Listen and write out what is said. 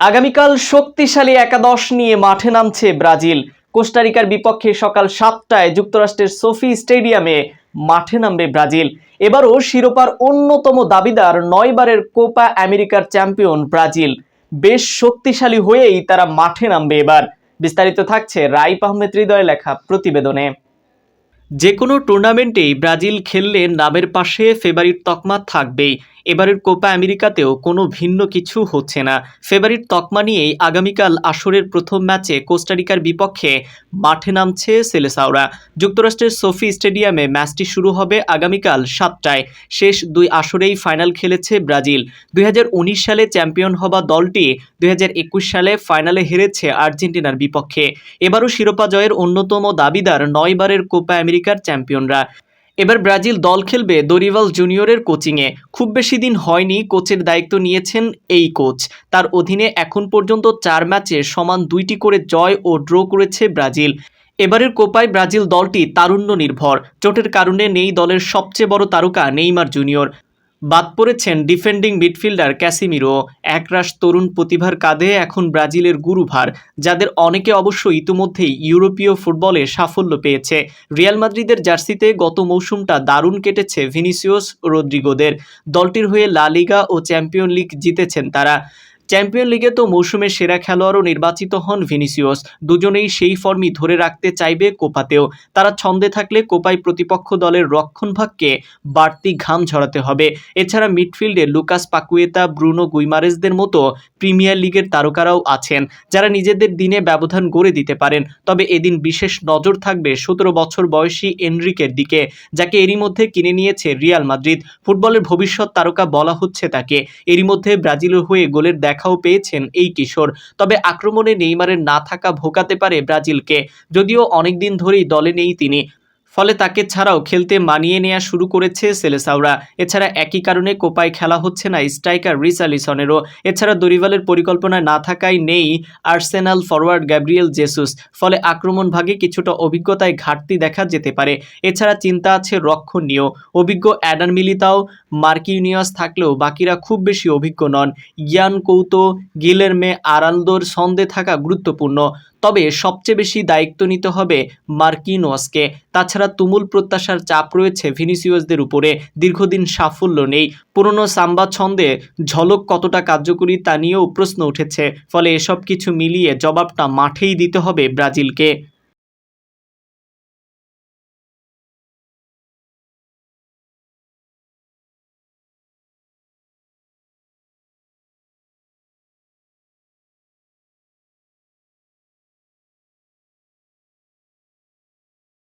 আগামীকাল শক্তিশালী একাদশ নিয়ে মাঠে নামছে ব্রাজিল। কোস্টারিকার বিপক্ষে সকাল সাতটায় যুক্তরাষ্ট্রের সোফি স্টেডিয়ামে মাঠে নামবে ব্রাজিল। এবারও শিরোপার অন্যতম দাবিদার নয়বারের কোপা আমেরিকার চ্যাম্পিয়ন ব্রাজিল। বেশ শক্তিশালী হয়েই তারা মাঠে নামবে এবার। বিস্তারিত থাকছে রাইপ আহমেদ হৃদয় লেখা প্রতিবেদনে। যে কোনো টুর্নামেন্টেই ব্রাজিল খেললে নামের পাশে ফেভারিট তকমা থাকবেই। এবারের কোপা আমেরিকাতেও কোনো ভিন্ন কিছু হচ্ছে না। ফেভারিট তকমা নিয়েই আগামীকাল আসরের প্রথম ম্যাচে কোস্টারিকার বিপক্ষে মাঠে নামছে সেলেসাওরা। যুক্তরাষ্ট্রের সোফি স্টেডিয়ামে ম্যাচটি শুরু হবে আগামীকাল সাতটায়। শেষ দুই আসরেই ফাইনাল খেলেছে ব্রাজিল। দুই হাজার উনিশ সালে চ্যাম্পিয়ন হওয়া দলটি দুই হাজার একুশ সালে ফাইনালে হেরেছে আর্জেন্টিনার বিপক্ষে। এবারও শিরোপা জয়ের অন্যতম দাবিদার নয়বারের কোপা আমেরিকার চ্যাম্পিয়নরা। এবার ব্রাজিল দল খেলবে দরিভাল জুনিয়রের কোচিংয়ে। খুব বেশি দিন হয়নি কোচের দায়িত্ব নিয়েছেন এই কোচ। তার অধীনে এখন পর্যন্ত চার ম্যাচে সমান দুইটি করে জয় ও ড্র করেছে ব্রাজিল। এবারের কোপায় ব্রাজিল দলটি তারুণ্য নির্ভর। চোটের কারণে নেই দলের সবচেয়ে বড় তারকা নেইমার জুনিয়র। বাদ পড়েছেন ডিফেন্ডিং মিডফিল্ডার ক্যাসিমিরো। একরাশ তরুণ প্রতিভার কাঁধে এখন ব্রাজিলের গুরুভার, যাদের অনেকে অবশ্য ইতিমধ্যেই ইউরোপীয় ফুটবলে সাফল্য পেয়েছে। রিয়াল মাদ্রিদের জার্সিতে গত মৌসুমটা দারুণ কেটেছে ভিনিসিয়াস রদ্রিগোদের দলটির হয়ে লা লিগা ও চ্যাম্পিয়ন লিগ জিতেছেন তারা। চ্যাম্পিয়ন লিগে তো মৌসুমের সেরা খেলোয়াড়ও নির্বাচিত হন ভিনিসিয়াস। দুজনেই সেই ফর্মই ধরে রাখতে চাইবে কোপাতেও। তারা ছন্দে থাকলে কোপায় প্রতিপক্ষ দলের রক্ষণভাগকে বাড়তি ঘাম ঝরাতে হবে। এছাড়া মিডফিল্ডে লুকাস পাকুয়েতা, ব্রুনো গুইমারেসদের মতো প্রিমিয়ার লিগের তারকারাও আছেন, যারা নিজেদের দিনে ব্যবধান গড়ে দিতে পারেন। তবে এদিন বিশেষ নজর থাকবে সতেরো বছর বয়সী এনরিকের দিকে, যাকে এরই মধ্যে কিনে নিয়েছে রিয়াল মাদ্রিদ। ফুটবলের ভবিষ্যৎ তারকা বলা হচ্ছে তাকে। এরই মধ্যে ব্রাজিলের হয়ে গোলের দেখাও পেয়েছেন এই কিশোর। তবে আক্রমণে নেইমারের না থাকা ভোগাতে পারে ব্রাজিলকে। যদিও অনেকদিন ধরেই দলে নেই তিনি। ফলে তাকে ছাড়াও খেলতে মানিয়ে নেওয়া শুরু করেছে সেলেসাওরা এছাড়া একই কারণে কোপায় খেলা হচ্ছে না স্ট্রাইকার রিসালিসনেরও এছাড়া দরিভালের পরিকল্পনায় না থাকায় নেই আর্সেনাল ফরওয়ার্ড গ্যাব্রিয়েল জেসুস। ফলে আক্রমণ ভাগে কিছুটা অভিজ্ঞতায় ঘাটতি দেখা যেতে পারে। এছাড়া চিন্তা আছে রক্ষণীয়। অভিজ্ঞ অ্যাডান মিলিতাও মার্কিউনিয়াস থাকলেও বাকিরা খুব বেশি অভিজ্ঞ নন। ইয়ান কৌতো, গিলেরমে আরালদোর ছন্দে থাকা গুরুত্বপূর্ণ। তবে সবচেয়ে বেশি দায়িত্ব নিতে হবে মার্কিনোসকে তাছাড়া তুমুল প্রত্যাশার চাপ রয়েছে ভিনিসিয়াসদের উপরে। দীর্ঘদিন সাফল্য নেই। পুরনো সাম্বা ছন্দে ঝলক কতটা কার্যকরী তা নিয়েও প্রশ্ন উঠেছে। ফলে এসব কিছু মিলিয়ে জবাবটা মাঠেই দিতে হবে ব্রাজিলকে।